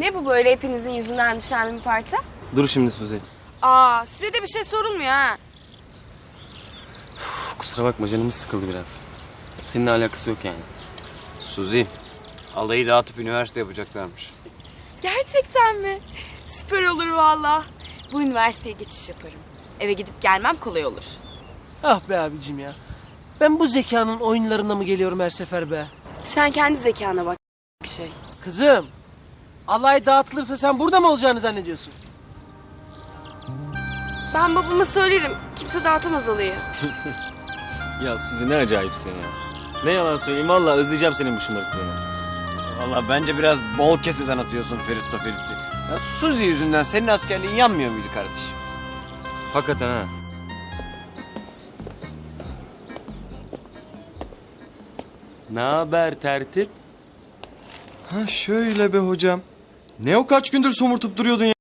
Ne bu böyle hepinizin yüzünden düşen bir parça? Dur şimdi Suzi. Aa size de bir şey sorulmuyor ha. Uf, Kusura bakma canımız sıkıldı biraz. Seninle alakası yok yani. Suzi, alayı dağıtıp üniversite yapacaklarmış. Gerçekten mi? Süper olur valla. Bu üniversiteye geçiş yaparım. Eve gidip gelmem kolay olur. Ah be abicim ya. Ben bu zekanın oyunlarına mı geliyorum her sefer be? Sen kendi zekana bak şey. Kızım. Alay dağıtılırsa sen burada mı olacağını zannediyorsun? Ben babama söylerim. Kimse dağıtamaz alayı. Ya Suzi ne acayipsin ya. Ne yalan söyleyeyim valla özleyeceğim senin bu şımarıklığını. Vallahi bence biraz bol keseden atıyorsun Ferit'to Ferit'i. Ya Suzi yüzünden senin askerliğin yanmıyor muydu kardeşim? Hakikaten ha. Ne haber tertip? Ha şöyle be hocam. Ne o kaç gündür somurtup duruyordun ya?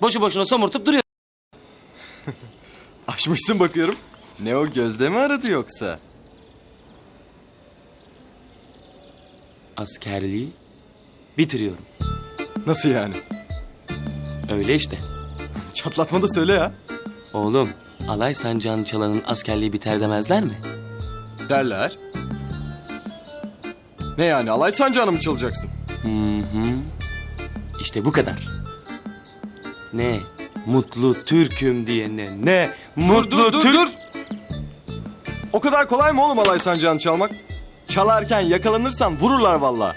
Boşu boşuna somurtup duruyor. Açmışsın bakıyorum. Ne o gözde mi aradı yoksa? Askerliği bitiriyorum. Nasıl yani? Öyle işte. Çatlatma da söyle ya. Oğlum alay sancağını çalanın askerliği biter demezler mi? Derler. Ne yani alay sancağını mı çalacaksın? Hı hı. İşte bu kadar. Ne mutlu Türk'üm diyene ne mutlu Türk. O kadar kolay mı oğlum alay sancağını çalmak? Çalarken yakalanırsan vururlar valla.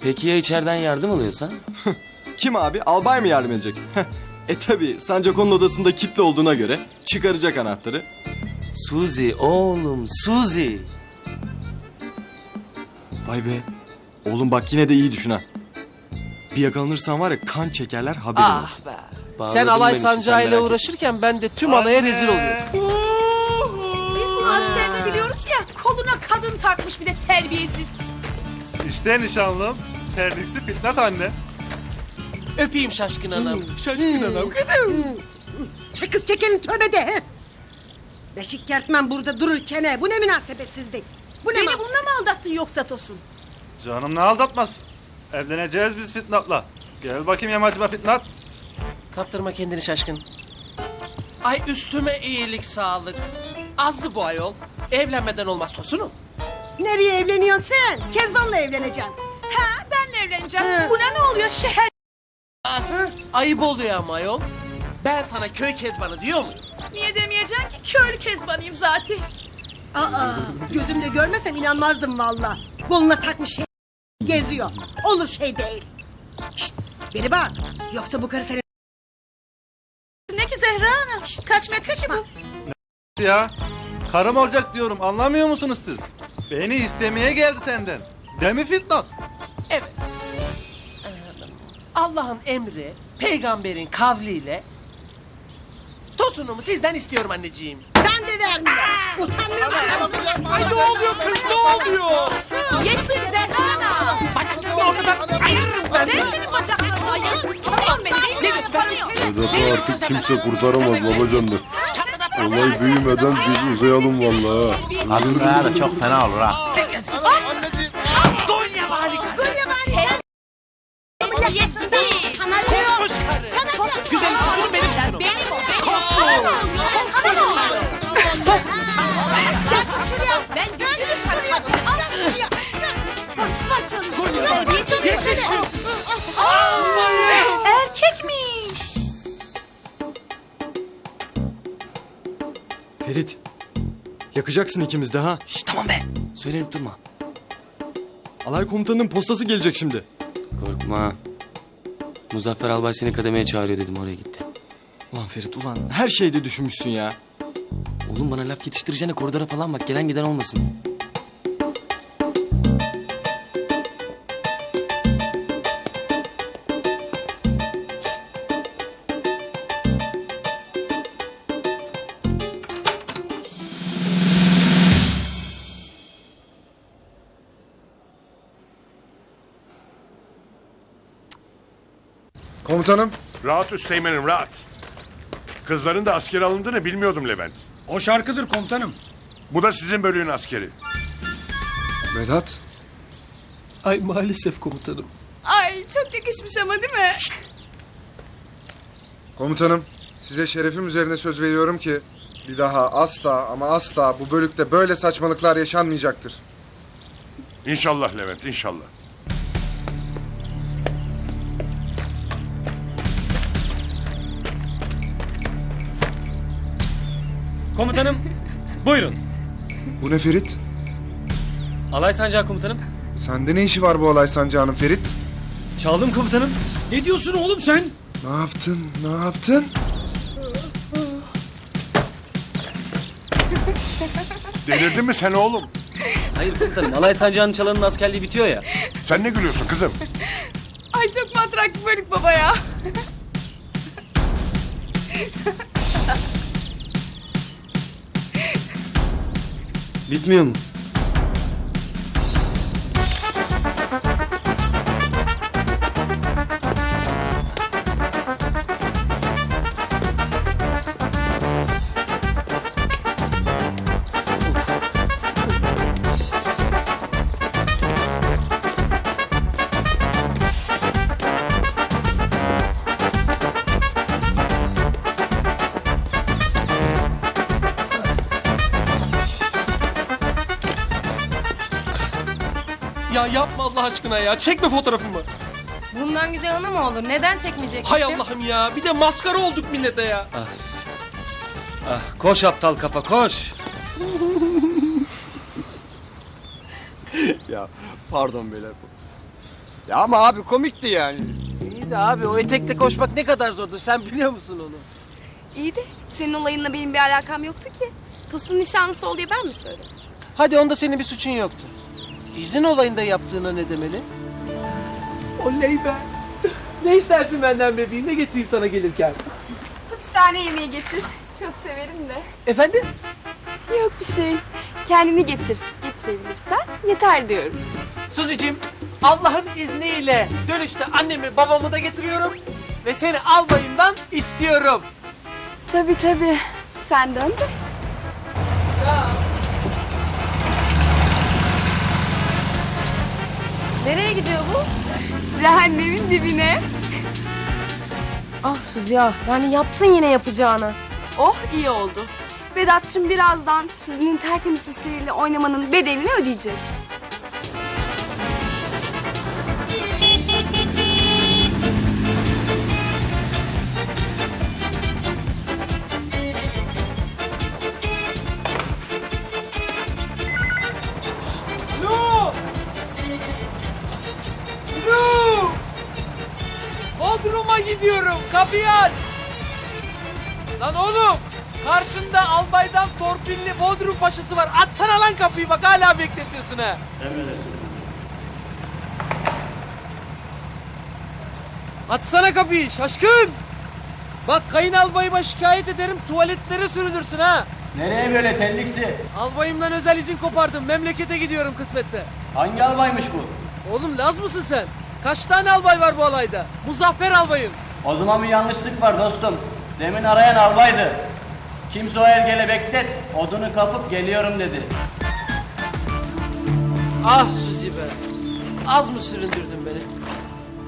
Peki ya içeriden yardım alıyorsan? Kim abi? Albay mı yardım edecek? e tabi sancak onun odasında kilitli olduğuna göre çıkaracak anahtarı. Suzi oğlum Suzi. Vay be. Oğlum bak yine de iyi düşün ha. Bir yakalanırsan var ya kan çekerler haberin olsun. Ah be. Bağladın Sen alay sancağıyla uğraşırken ben de tüm alaya rezil oluyorum. Bu askerinde biliyoruz ya koluna kadın takmış bir de terbiyesiz. İşte nişanlım. Terliksi Fitnat anne. Öpeyim şaşkın anam. Şaşkın adam. Çek kız çekelim tövbe de. he. Beşik kertmen burada dururken he. Bu ne münasebetsizlik. Bu ne Beni mal? bununla mı aldattın yoksa Tosun? Canım ne aldatmaz. Evleneceğiz biz Fitnat'la. Gel bakayım yamacıma Fitnat. Kaptırma kendini şaşkın. Ay üstüme iyilik sağlık. Azdı bu ayol. Evlenmeden olmaz Tosun'um. Nereye evleniyorsun sen? Kezban'la evleneceksin. Ha benle evleneceğim. He. Buna ne oluyor şeher? Ayıp oluyor ama ayol. Ben sana köy kezbanı diyor muyum? Niye demeyeceksin ki köylü kezbanıyım zaten. Aa, gözümle görmesem inanmazdım valla. Koluna takmış şey geziyor. Olur şey değil. Şşt, beni bak. Yoksa bu karı seni... Ne ki Zehra Ana? Şşt, Kaç metre ki bu? Ya. Karım olacak diyorum anlamıyor musunuz siz? Beni istemeye geldi senden. Değil mi Fitnat? Evet. Ee, Allah'ın emri, peygamberin kavliyle Tosunumu sizden istiyorum anneciğim. Ben de vermiyorum. Utanmıyor musun? Ay ne oluyor kız ne oluyor? Yetsin Zehra. Bacaklarını ortadan ayırırım ben Ben seni. senin bacaklarını ayırırım. Tanıyorum beni. Ne diyorsun? tanıyor. Vedat'ı artık kimse kurtaramaz babacanlar. Olay büyümeden biz uzayalım vallahi. ha. Aslında da çok fena olur ha. Yakacaksın ikimiz de ha. Şş, tamam be. Söylenip durma. Alay komutanının postası gelecek şimdi. Korkma. Muzaffer Albay seni kademeye çağırıyor dedim oraya gitti. Ulan Ferit ulan her şeyde düşünmüşsün ya. Oğlum bana laf yetiştireceğine koridora falan bak gelen giden olmasın. Komutanım. Rahat üsteğmenim rahat. Kızların da asker alındığını bilmiyordum Levent. O şarkıdır komutanım. Bu da sizin bölüğün askeri. Vedat. Ay maalesef komutanım. Ay çok yakışmış ama değil mi? Komutanım, size şerefim üzerine söz veriyorum ki bir daha asla ama asla bu bölükte böyle saçmalıklar yaşanmayacaktır. İnşallah Levent inşallah. Komutanım buyurun. Bu ne Ferit? Alay sancağı komutanım. Sende ne işi var bu olay sancağının Ferit? Çaldım komutanım. Ne diyorsun oğlum sen? Ne yaptın? Ne yaptın? Delirdin mi sen oğlum? Hayır komutanım alay sancağının çalanın askerliği bitiyor ya. Sen ne gülüyorsun kızım? Ay çok matrak bir bölük baba ya. Ведьмин Ya yapma Allah aşkına ya. Çekme fotoğrafımı. Bundan güzel anı mı olur? Neden çekmeyecekmişim? Hay Allah'ım ya. Bir de maskara olduk millete ya. Ah. Ah koş aptal kafa koş. Ya pardon beyler. Ya ama abi komikti yani. İyi de abi o etekle koşmak ne kadar zordur. Sen biliyor musun onu? İyi de senin olayınla benim bir alakam yoktu ki. Tosun nişanlısı ol diye ben mi söyledim? Hadi onda senin bir suçun yoktu. İzin olayında yaptığına ne demeli? Oley be. Ne istersin benden bebeğim? Ne getireyim sana gelirken? Hapishane yemeği getir. Çok severim de. Efendim? Yok bir şey. Kendini getir. Getirebilirsen yeter diyorum. Suzi'cim Allah'ın izniyle dönüşte annemi babamı da getiriyorum. Ve seni albayımdan istiyorum. Tabii tabii. Sen dön de. Nereye gidiyor bu? Cehennemin dibine. Ah Suzi ya. Yani yaptın yine yapacağını. Oh iyi oldu. Vedat'cığım birazdan Suzi'nin tertemiz sesiyle oynamanın bedelini ödeyecek. Gidiyorum. Kapıyı aç. Lan oğlum! Karşında albaydan torpilli Bodrum paşası var. Açsana lan kapıyı bak hala bekletiyorsun ha. Açsana kapıyı şaşkın. Bak kayın albayıma şikayet ederim tuvaletlere sürülürsün ha. Nereye böyle telliksi? Albayımdan özel izin kopardım. Memlekete gidiyorum kısmetse. Hangi albaymış bu? Oğlum Laz mısın sen? Kaç tane albay var bu alayda? Muzaffer albayım. O zaman bir yanlışlık var dostum. Demin arayan albaydı. Kimse o ergele beklet. Odunu kapıp geliyorum dedi. Ah Suzi be. Az mı süründürdün beni?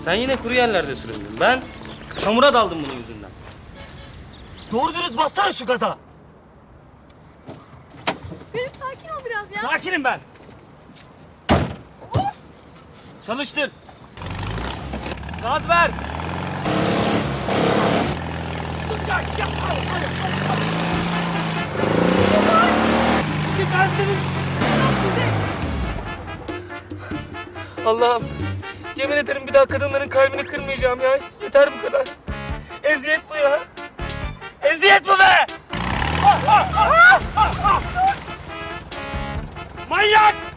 Sen yine kuru yerlerde süründün. Ben çamura daldım bunun yüzünden. Doğru dürüst bassana şu gaza. Ferit sakin ol biraz ya. Sakinim ben. Çalıştır. Gaz ver. Allah'ım. Yemin ederim bir daha kadınların kalbini kırmayacağım ya. Yeter bu kadar. Eziyet bu ya. Eziyet bu be! Manyak!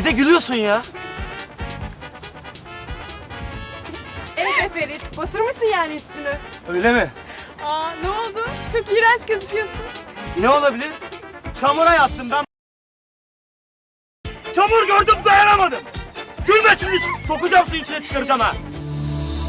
Bir de gülüyorsun ya. Evet Ferit. Batırmışsın yani üstünü. Öyle mi? Aa ne oldu? Çok iğrenç gözüküyorsun. Ne olabilir? Çamura yattım ben. Çamur gördüm dayanamadım. Gülme şimdi sokacağım suyun içine çıkaracağım ha.